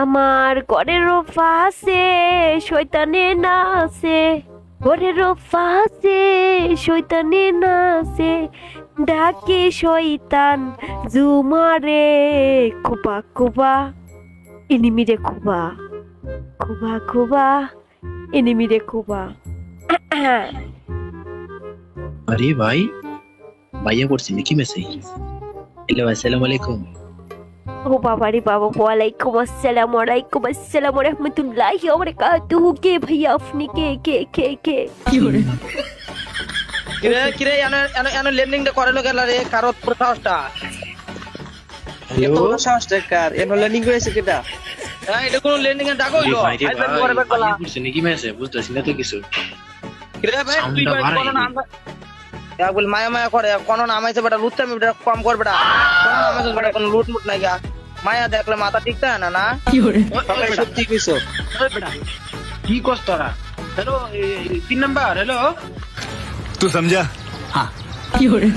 আমার ঘরের পাশে শয়তানে নাচে ঘরের পাশে শয়তানে নাচে ডাকে শয়তান জুমারে কুবা কুবা এনিমিরে কুবা কুবা কুবা এনিমিরে কুবা আরে ভাই, ভাইয়া পড়ছি নাকি মেসেজ। হ্যালো, আসসালামু আলাইকুম। ও বাবা রে বাবা ওয়ালাইকুম আসসালাম ওয়ালাইকুম আসসালাম রহমতুল্লাহি ওয়া কে ভাইয়া আপনি? কে কে কে কে? কিরে কিরে এনে এনে এনে ল্যান্ডিংটা করে লো গেল রে কারও তোর সাহসটা হ্যালো সাহসটা কার এর ল্যান্ডিং করেছে কেটা? হ্যাঁ এটা কোন ল্যান্ডিং এর ডাক হইল? আইবেন বেলা বুঝতেছি না তো কিছু। কিরে ভাই তুই এক বল মায়া মায়া করে। কোনো নামাইছে বেটা লুটতে আমি বেটা কম কর বেটা। কোনো নামাইছে বেটা কোনো লুট মুট নাই গা। মায়া দেখলে মাথা ঠিক থাকে না না? সত্যি কইছো? বেটা। কি কস তোরা? হ্যালো তিন নাম্বার হ্যালো? তুই সমঝা? হ্যাঁ কি হরে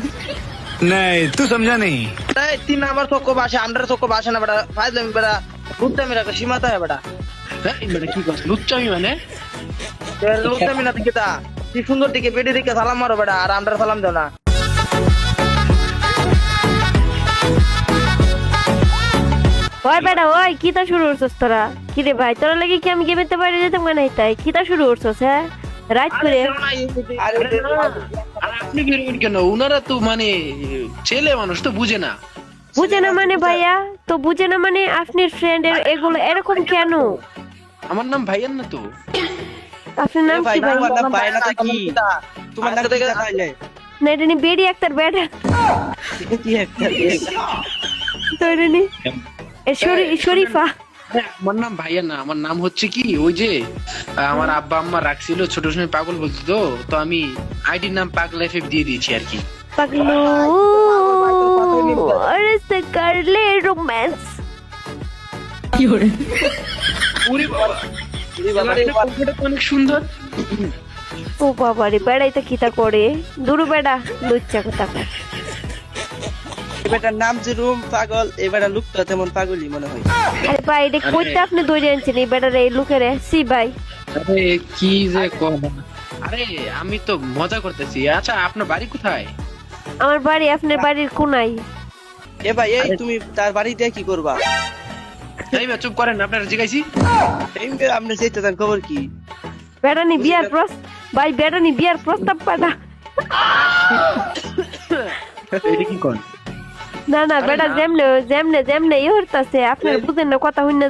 নাই তুই সমঝা নেই। তাই তিন নাম্বার চক্কো বাসে আন্ডার চক্কো বাসে না বেটা। ফাইজ আমি বেটা লুটতে আমি রাখা সীমাতে বেটা। হ্যাঁ বেটা কি কস? লুটচামি মানে? লুটতে আমি না কিতা কি সুন্দর দিকে বেডি দিকে সালাম মারো বেটা আর আন্ডার সালাম দেও না। ওই বেটা ওই কিতা শুরু করছস তোরা? কি রে ভাই তোরা লাগি কি আমি গেমেতে বাইরে যেতাম কেন তাই? কিতা শুরু করছস হ্যাঁ? রাত করে। আর আপনি বেরোবেন কেন? ওনারা তো মানে ছেলে মানুষ তো বুঝে না। বুঝে না মানে ভাইয়া? তো বুঝে না মানে আপনার ফ্রেন্ড এগুলো এরকম কেন? আমার নাম ভাইয়ান না তো? নাম কি ভাই কি তোমার আচ্ছা, নাম না বেডি একটার বেড। কি একটার তো শরীফা। আমার নাম ভাইয়া না আমার নাম হচ্ছে কি? ওই যে আমার আব্বা আম্মা রাখছিল ছোট সময় পাগল বলতো তো তো আমি আইডির নাম পাগল লাইফ দিয়ে দিয়েছি আর কি। পাগল আরে সে রোম্যান্স কি ওরে তো অনেক সুন্দর। ও বাবা রে বেড়াইতে কিতা করে দুরু বেড়া লুচ্চা কথা। কয়। এবারটার নাম যে রুম পাগল এবারে লুকটা তেমন পাগলই মনে হয়। আরে ভাই এটা কইতে আপনি দৌড়ে আনছেন এই এই লুকেরে? সি ভাই। আরে কি যে কম। আরে আমি তো মজা করতেছি। আচ্ছা আপনার বাড়ি কোথায়? আমার বাড়ি আপনার বাড়ির কোনাই এ ভাই এই তুমি তার বাড়ি দিয়ে কি করবা? চুপ করেন আপনারা জিজ্ঞাসি এই আপনি খবর কি? বেড়ানি বিয়ার প্রস ভাই বেড়ানি বিয়ার প্রস্তাব পাঠা এটা কি কোন? না না বেড়া যেমনে যেমনে যেমনে ই হরতাছে আপনার বুঝেন না কথা হইনা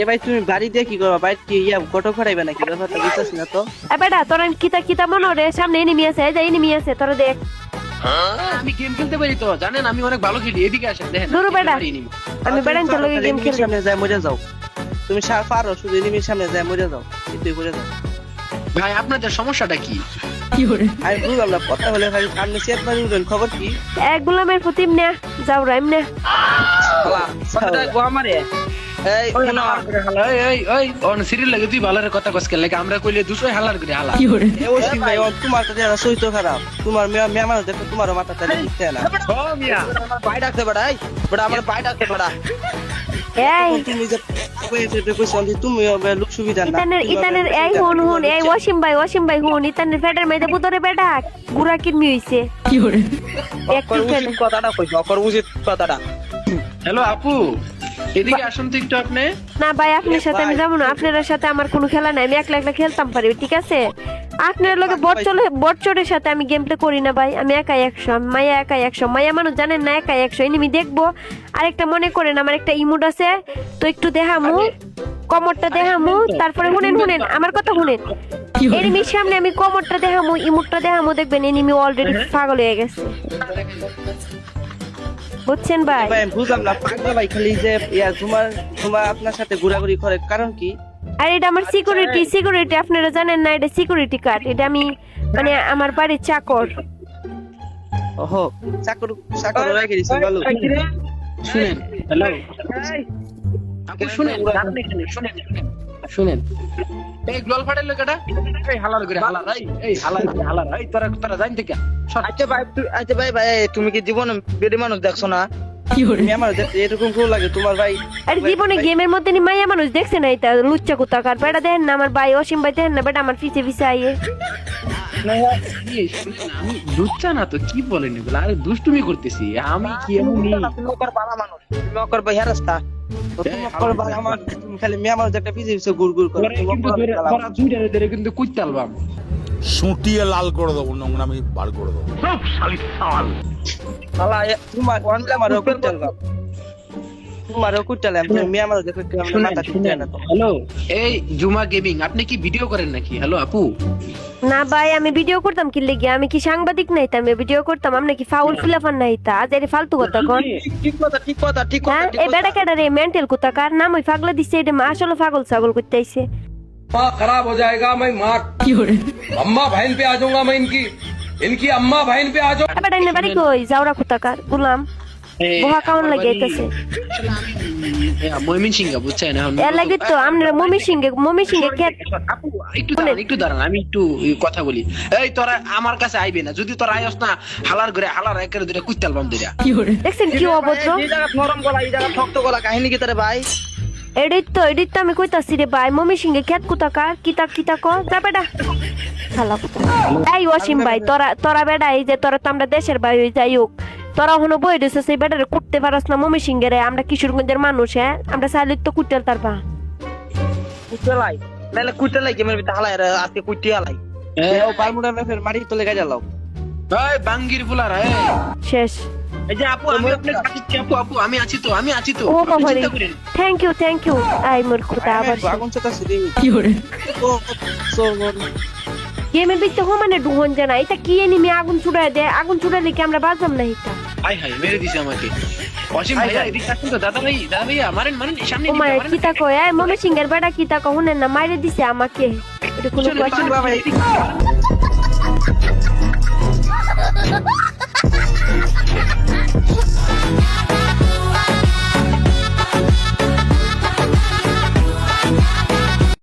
এ ভাই তুমি বাড়ি দিয়ে কি করবা? বাইরে কি ইয়া গটো খড়াইবে নাকি? ব্যাপারটা বুঝতেছি না তো। এ বেড়া তোরা কিতা কিতা মনে রে? সামনে এনিমি আছে এই যে এনিমি আছে তোরা দেখ। আমি গেম খেলতে পারি তো জানেন আমি অনেক ভালো খেলি এদিকে আসেন দেখেন। দূর বেটা। আমি। বেড়ান চলো গেম খেলতে সামনে যায় মরে যাও। তুমি পারো শুধু এনিমির সামনে যায় মরে যাও। তুই মরে যাও। ভাই আপনাদের সমস্যাটা কি? আমি বুঝলাম না কথা বলে ভাই সেট মারি উঠেন খবর কি? এক গোলামের প্রতিম নে যাও রাইম নে আমারে। এই এই, এই, এই, অন সিরিয়াল লাগে তুই ভালোর কথা কসকে লাগে আমরা কইলে দুশো হালার করে হালা। এ অসীম ভাই ও তোমার তো যারা সইতো খারাপ। তোমার মেয়ে মেয়ে মানুষ দেখো তোমারও মাথা তালে দিতে না। ও মিয়া। ডাকতে আমার ডাকতে এই। তুমি যে কথাটা। হ্যালো আপু। এদিকে আসুন তো একটু আপনি না ভাই আপনার সাথে আমি যাব না। আপনার সাথে আমার কোনো খেলা নাই। আমি একলা একলা খেলতাম পারি ঠিক আছে? আপনার লগে বটচলে বটচরের সাথে আমি গেম প্লে করি না ভাই। আমি একাই একশো মায়া একাই একশো। মায়া মানুষ জানেন না একাই একশো। এনিমি দেখব। আরেকটা মনে করেন আমার একটা ইমোট আছে। তো একটু দেখামু। কমরটা দেখামু। তারপরে শুনেন শুনেন। আমার কথা শুনেন। এনিমির সামনে আমি কমরটা দেখামু ইমোটটা দেখামু। দেখবেন এনিমি অলরেডি পাগল হয়ে গেছে। বুঝছেন ভাই? ভাই বুঝলাম না পাগলা ভাই খালি যে ইয়া তোমার তোমার আপনার সাথে ঘোরাঘুরি করে কারণ কি? আর এটা আমার সিকিউরিটি সিকিউরিটি আপনারা জানেন না এটা সিকিউরিটি কার্ড এটা আমি মানে আমার বাড়ির চাকর। ওহো চাকর চাকর রেখে দিছি ভালো। শুনেন। হ্যালো শুনেন শুনেন শুনেন শুনেন। এই গ্লোল ফাটের এই হালার করে হালার এই এই হালার করে হালার এই তোরা তোরা জান থেকে আচ্ছা ভাই আচ্ছা ভাই ভাই তুমি কি জীবন বেডি মানুষ দেখছ না? মেয়ে মানুষ দেখতে এরকম কেউ লাগে? তোমার ভাই আর জীবনে গেমের মধ্যে নি মাইয়া মানুষ দেখছে না এটা? লুচ্চা কুতাকার বেটা দেখেন না আমার ভাই অসীম ভাই দেখেন না বেটা আমার পিছে পিছে আইয়ে। আমি লুচ্চা না তো? কি বলেন এগুলো? আরে দুষ্টুমি করতেছি। আমি কি এমনি তুমি ওকর ভালো মানুষ। তুমি ওকর ভাই হেরাস্তা। সুটিয়ে লাল করে দেবো নোংরামি বার করে দেবো। তোমার তোমারও কুইটাল বাপ তোমারও কুইটাল আমি মেয়ে মানুষ দেখতে কেমন শুনেন মাথা ঠিক শুনেন না তো হ্যালো এই জুমা গেমিং আপনি কি ভিডিও করেন নাকি হ্যালো আপু না ভাই আমি ভিডিও করতাম কি লেগে আমি কি সাংবাদিক নাই তা আমি ভিডিও করতাম আপনি কি ফাউল ফিলাফান নাই তা আজ এর ফালতু কথা কোন ঠিক কথা ঠিক কথা ঠিক কথা হ্যাঁ ঠিক এই বেটা কথা কেডা রে মেন্টাল কুতাকার নাম ওই পাগলা দিছে এটা আসলে পাগল ছাগল করতে আইছে अम्मा खराब हो जाएगा मैं माँ अम्मा बहन पे आ जाऊंगा मैं इनकी इनकी अम्मा बहन पे आ जाऊंगा এ বেটা এনে বাড়ি কই যাওরা কুতাকার গুলাম এই, বহা কেমন আমার লাগে বাড়ি- আইতাছে আসলে আমি, উম, বুঝছেন? এখন এর লাগি তো আমরা মমি সিংহে মমি সিংহে আপু, একটু দাঁড়ান একটু দাঁড়ান আমি একটু কথা বলি। এই তোরা আমার কাছে আইবে না। যদি তোরা আইস না হালার করে হালার একের দুটা কুইতাল বাম দিরা। দেখছেন কি অভদ্র? এই জায়গা নরম গলা এই জায়গা শক্ত গলা কাহিনী কি তারে ভাই? এডিট তো এডিট তো আমি কইতাছি রে ভাই। মমি সিংহে খেত কুতাকার কিতা কিতা ক যা বেটা। এই অসীম ভাই তোরা তোরা বেটা এই যে তোরা তো আমরা দেশের ভাই হই যাই হোক। তোরা হনো বই দিছে সেই বেটারে কুটতে পারস না মমি রে আমরা কিশোরগঞ্জের মানুষ হ্যাঁ? আমরা চাইলে তো কুটেল তারপা কুটেলাই নাহলে কুটেলাই গেমের ভিতরে হালাই রে, আজকে কুটি হালাই। ও বারমুডা মেফের মাটি তোলে গাজা লাও। এই বাঙ্গির ফুলারা এই। শেষ। এই যে আপু আমি আপনার কাছে আছি, আপু আপু আমি আছি তো আমি আছি তো। ও বাবা। থ্যাংক ইউ থ্যাংক ইউ আই মোর খুদা আবার আগুন চাতা সিদি কি করে? ও সো গেমের ভিতরে হোমানে ডুহন জানা এটা কি এনিমি? আগুন ছুড়ায় দেয়। আগুন ছুড়ালে কি আমরা বাজাম না এটা? হাই হাই মেরে দিছে আমাকে। অসীম ভাইয়া এদিকে আসুন তো দাদা ভাই দাদা ভাইয়া মারেন মারেন সামনে ও মায়ের কিতা কয় এই মমি সিংহের বেটা কিতা কহুনে না মাইরে দিছে আমাকে। এটা কোনো কোয়েশ্চেন বাবা এদিকে